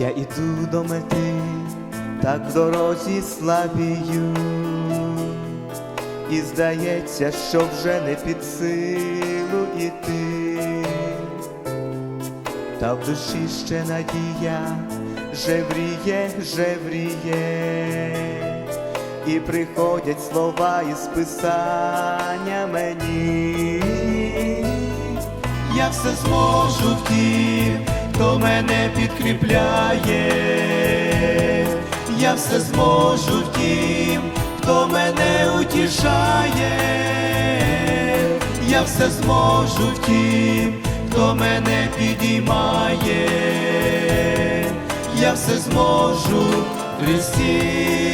Я іду до мети, так дорозі слабію, і здається, що вже не під силу іти, та в душі ще надія жевріє, жевріє, і приходять слова із писання мені. Я все зможу втім, хто мене підкріпляє, я все зможу втім, хто мене утішає, я все зможу втім, хто мене підіймає, я все зможу в Христі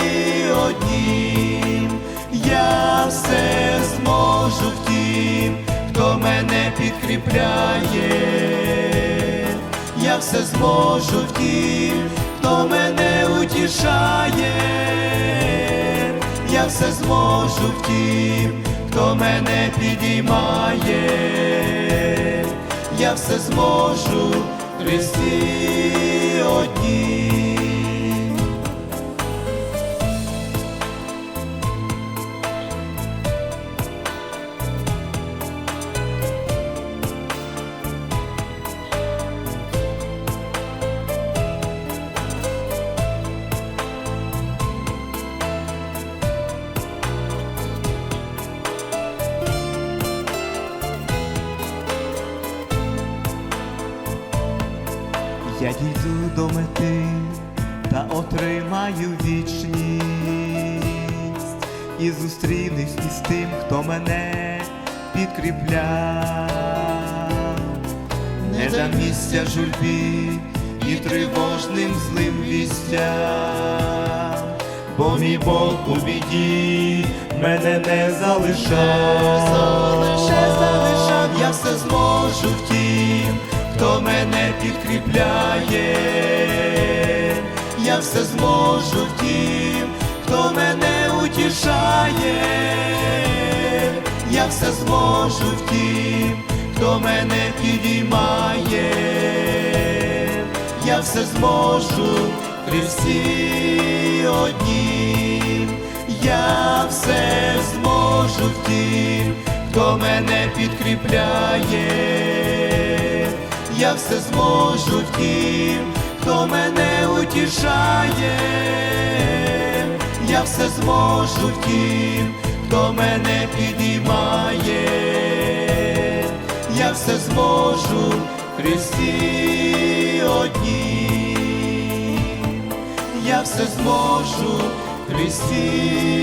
однім, я все зможу втім, хто мене підкріпляє, я все зможу втім, хто мене утішає, я все зможу втім, хто мене підіймає, я все зможу в Христі однім. Я дійду до мети та отримаю вічність. І зустрінусь із тим, хто мене підкріпляв, не дам місця журбі і тривожним злим вістям, бо мій Бог у біді мене не залишав, залишав, залишав, я все зможу втім, підкріпляє, я все зможу втім, хто мене утішає, я все зможу втім, хто мене підіймає, я все зможу в Христі однім, я все зможу втім, хто мене підкріпляє, я все зможу втім, хто мене утішає, я все зможу втім, хто мене підіймає, я все зможу в Христі однім, я все зможу в Христі